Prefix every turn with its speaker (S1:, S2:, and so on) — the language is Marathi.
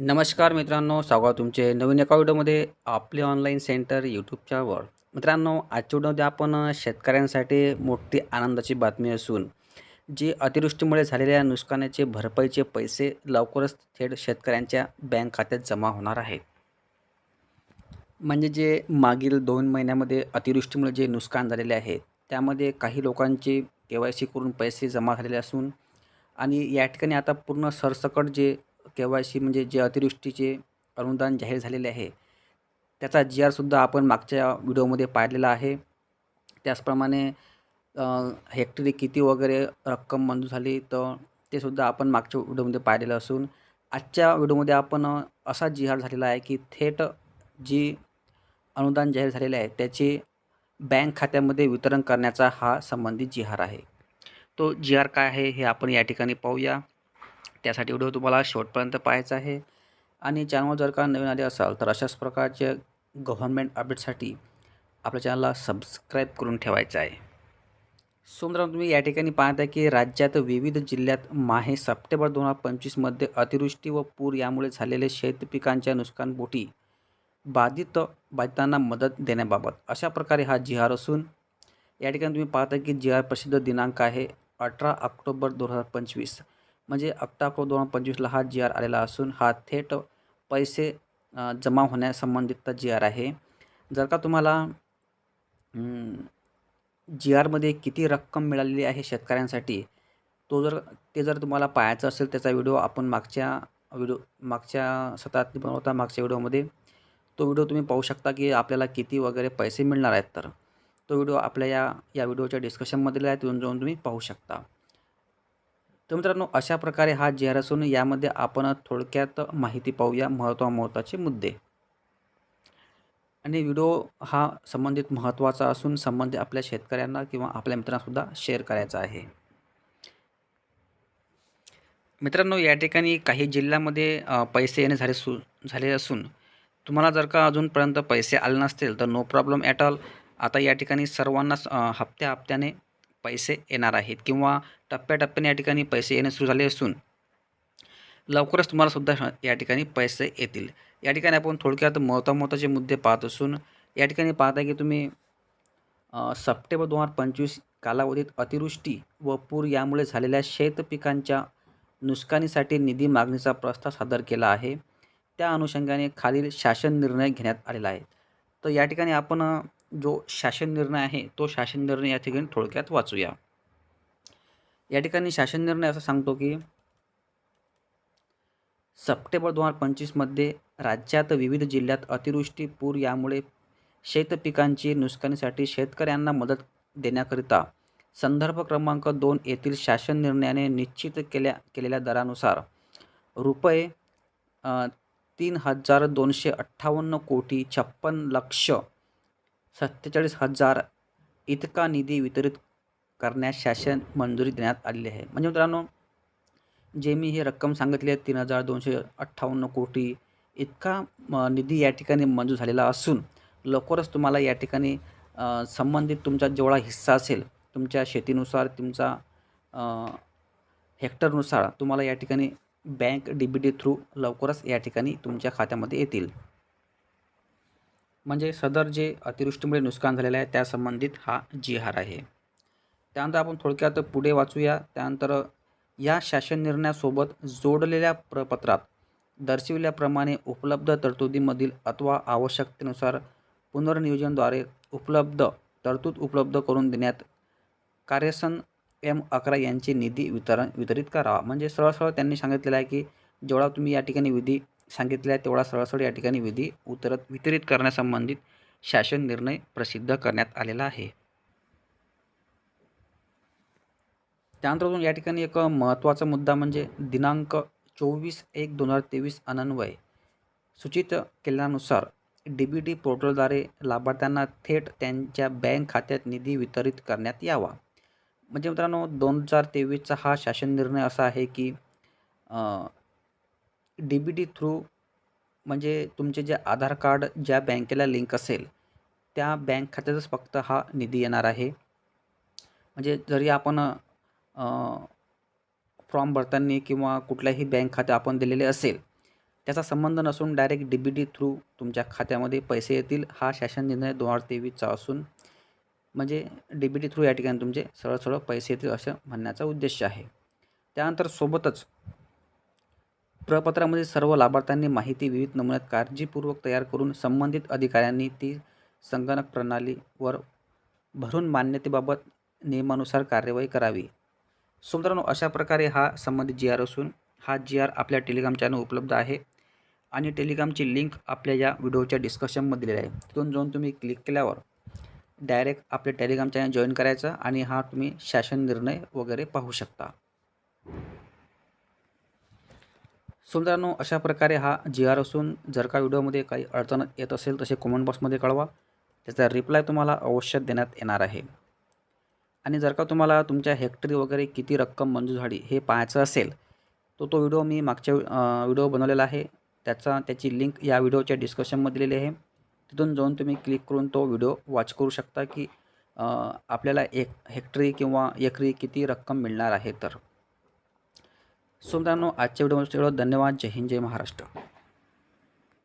S1: नमस्कार मित्रांनो स्वागत तुमचे नवीन एका व्हिडिओमध्ये आपले ऑनलाईन सेंटर यूट्यूबच्यावर मित्रांनो आजच्या व्हिडिओमध्ये आपण शेतकऱ्यांसाठी मोठी आनंदाची बातमी असून जी अतिवृष्टीमुळे झालेल्या नुकसानाचे भरपाईचे पैसे लवकरच थेट शेतकऱ्यांच्या बँक खात्यात जमा होणार आहेत. म्हणजे जे मागील दोन महिन्यामध्ये अतिवृष्टीमुळे जे नुकसान झालेले आहे त्यामध्ये काही लोकांचे के वाय सी करून पैसे जमा झालेले असून आणि या ठिकाणी आता पूर्ण सरसकट जे के वाय सी म्हणजे जे अतिवृष्टीचे अनुदान जाहीर झालेले आहे त्याचा जी आरसुद्धा आपण मागच्या व्हिडिओमध्ये पाहिलेला आहे. त्याचप्रमाणे हेक्टरी किती वगैरे रक्कम मंजूर झाली तर ते सुद्धा आपण मागच्या व्हिडिओमध्ये पाहिलेलं असून आजच्या व्हिडिओमध्ये आपण असा जी आर झालेला आहे की थेट जी अनुदान जाहीर झालेले आहे त्याचे बँक खात्यामध्ये वितरण करण्याचा हा संबंधित जी आर आहे. तो जी आर काय आहे हे आपण या ठिकाणी पाहूया. त्यासाठी व्हिडिओ तुम्हाला शेवटपर्यंत पाहायचा आहे. आणि चॅनल जर का नवीन आले असाल तर अशाच प्रकारच्या गव्हर्नमेंट अपडेटसाठी आपल्या चॅनलला सबस्क्राईब करून ठेवायचं आहे. सो मित्रांनो तुम्ही या ठिकाणी पाहता की राज्यात विविध जिल्ह्यात माहे सप्टेंबर दोन हजार पंचवीसमध्ये अतिवृष्टी व पूर यामुळे झालेले शेतपिकांच्या नुकसानपोटी बाधित बाधितांना मदत देण्याबाबत अशा प्रकारे हा जिहार असून या ठिकाणी तुम्ही पाहता की जिहार प्रसिद्ध दिनांक आहे अठरा ऑक्टोबर दोन हजार पंचवीस. म्हणजे अठरा दोन हजार पंचवीसला हा जी आर आलेला असून हा थेट पैसे जमा होण्यासंबंधितचा जी आर आहे. जर का तुम्हाला जी आरमध्ये किती रक्कम मिळालेली आहे शेतकऱ्यांसाठी तो जर ते जर तुम्हाला पाहायचं असेल त्याचा व्हिडिओ आपण मागच्या व्हिडिओ मागच्या सतरात बनवता मागच्या व्हिडिओमध्ये. तो व्हिडिओ तुम्ही पाहू शकता की आपल्याला किती वगैरे पैसे मिळणार आहेत तर. तो व्हिडिओ आपल्या या या व्हिडिओच्या डिस्कशनमध्ये आहे तिथून जाऊन तुम्ही पाहू शकता. तर मित्रांनो अशा प्रकारे हा जी आर असून यामध्ये आपण थोडक्यात माहिती पाहूया महत्त्वा महत्त्वाचे मुद्दे. आणि व्हिडिओ हा संबंधित महत्त्वाचा असून संबंधित आपल्या शेतकऱ्यांना किंवा आपल्या मित्रांनासुद्धा शेअर करायचा आहे. मित्रांनो या ठिकाणी काही जिल्ह्यामध्ये पैसे येणे झाले सु झाले असून तुम्हाला जर का अजूनपर्यंत पैसे आले नसतील तर नो प्रॉब्लेम ॲट ऑल आता या ठिकाणी सर्वांनाच हप्त्या हप्त्याने पैसे येणार आहेत किंवा टप्प्याटप्प्याने या ठिकाणी पैसे येणे सुरू झाले असून लवकरच तुम्हाला सुद्धा या ठिकाणी पैसे येतील. या ठिकाणी आपण थोडक्यात महत्त्व महत्त्वाचे मुद्दे पाहत असून या ठिकाणी पाहता की तुम्ही सप्टेंबर दोन हजार पंचवीस कालावधीत अतिवृष्टी व पूर यामुळे झालेल्या शेतपिकांच्या नुकसानीसाठी निधी मागणीचा प्रस्ताव सादर केला आहे. त्या अनुषंगाने खालील शासन निर्णय घेण्यात आलेला आहे. तर या ठिकाणी आपण जो शासन निर्णय आहे तो शासन निर्णय या ठिकाणी थोडक्यात वाचूया. या ठिकाणी शासन निर्णय असं सांगतो की सप्टेंबर दोन हजार पंचवीसमध्ये राज्यात विविध जिल्ह्यात अतिवृष्टी पूर यामुळे शेतपिकांची नुकसानीसाठी शेतकऱ्यांना मदत देण्याकरिता संदर्भ क्रमांक दोन येथील शासन निर्णयाने निश्चित केल्या केलेल्या दरानुसार रुपये तीन हजार दोनशे अठ्ठावन्न कोटी छप्पन लक्ष सत्तेचाळीस हजार इतका निधी वितरित करण्यास शासन मंजुरी देण्यात आलेली आहे. म्हणजे मित्रांनो जे मी ही रक्कम सांगितली आहे तीन हजार दोनशे अठ्ठावन्न कोटी इतका म, निधी या ठिकाणी मंजूर झालेला असून लवकरच तुम्हाला या ठिकाणी संबंधित तुमचा जेवढा हिस्सा असेल तुमच्या शेतीनुसार तुमचा हेक्टरनुसार तुम्हाला या ठिकाणी bank D B D through लवकरच या ठिकाणी तुमच्या खात्यामध्ये येतील. म्हणजे सदर जे अतिवृष्टीमुळे नुकसान झालेलं आहे त्या संबंधित हा जी आहे. त्यानंतर आपण थोडक्यात पुढे वाचूया. त्यानंतर या शासन निर्णयासोबत जोडलेल्या प्रपत्रात दर्शविल्याप्रमाणे उपलब्ध तरतुदीमधील अथवा आवश्यकतेनुसार पुनर्नियोजनद्वारे उपलब्ध तरतूद उपलब्ध करून देण्यात कार्यसन एम अकरा यांचे निधी वितरण वितरित करावा. म्हणजे सरळ सरळ त्यांनी सांगितलेलं आहे की जेवढा तुम्ही या ठिकाणी विधी सांगितल्या तेवढा सरळ या ठिकाणी विधी उतरत वितरित करण्यासंबंधित शासन निर्णय प्रसिद्ध करण्यात आलेला आहे. त्यानंतर अजून या ठिकाणी एक महत्त्वाचा मुद्दा म्हणजे दिनांक चोवीस एक दोन हजार तेवीस अनन्वय सूचित केल्यानुसार डी बी टी पोर्टलद्वारे लाभार्थ्यांना थेट त्यांच्या बँक खात्यात निधी वितरित करण्यात यावा. म्हणजे मित्रांनो दोन हजार तेवीसचा हा शासन निर्णय असा आहे की डी बी टी थ्रू म्हणजे तुमचे जे आधार कार्ड ज्या बँकेला लिंक असेल त्या बँक खात्यातच फक्त हा निधी येणार आहे. म्हणजे जरी आपण फॉर्म भरताना किंवा कुठल्याही बँक खाते आपण दिलेले असेल त्याचा संबंध नसून direct D B T through तुमच्या खात्यामध्ये पैसे येतील हा शासन निर्णय दोन हजार तेवीसचा असून म्हणजे डी बी टी थ्रू या ठिकाणी तुमचे सरळ सरळ पैसे येतील असं म्हणण्याचा उद्देश आहे. त्यानंतर सोबतच प्रपत्रामध्ये सर्व लाभार्थ्यांनी माहिती विविध नमुन्यात काळजीपूर्वक तयार करून संबंधित अधिकाऱ्यांनी ती संगणक प्रणालीवर भरून मान्यतेबाबत नियमानुसार कार्यवाही करावी. सो मित्रांनो अशा प्रकारे हा संबंधित जी आर असून हा जी आर आपल्या टेलिग्राम चॅनल उपलब्ध आहे आणि टेलिग्रामची लिंक आपल्या या व्हिडिओच्या डिस्कशनमध्ये दिलेली आहे. तिथून जाऊन तुम्ही क्लिक केल्यावर डायरेक्ट आपले टेलिग्राम चॅनल जॉईन करायचं आणि हा तुम्ही शासन निर्णय वगैरे पाहू शकता. सो मित्रांनो अशा प्रकारे हा जी आर असून जर का व्हिडिओमध्ये काही अडचण येत असेल तसे कमेंट बॉक्समध्ये कळवा. त्याचा रिप्लाय तुम्हाला अवश्य देण्यात येणार आहे. आणि जर का तुम्हाला तुमच्या हेक्टरी वगैरे किती रक्कम मंजूर झाली हे पाहायचं असेल तो तो व्हिडिओ मी मागच्या व्हिडिओ बनवलेला आहे. त्याचा त्याची लिंक या व्हिडिओच्या डिस्कशनमध्ये दिलेली आहे. तिथून जाऊन तुम्ही क्लिक करून तो व्हिडिओ वॉच करू शकता की आपल्याला एक हेक्टरी किंवा एकरी किती रक्कम मिळणार आहे तर. सो मित्रांनो आजच्या व्हिडिओमध्ये धन्यवाद. जय हिंद जय महाराष्ट्र.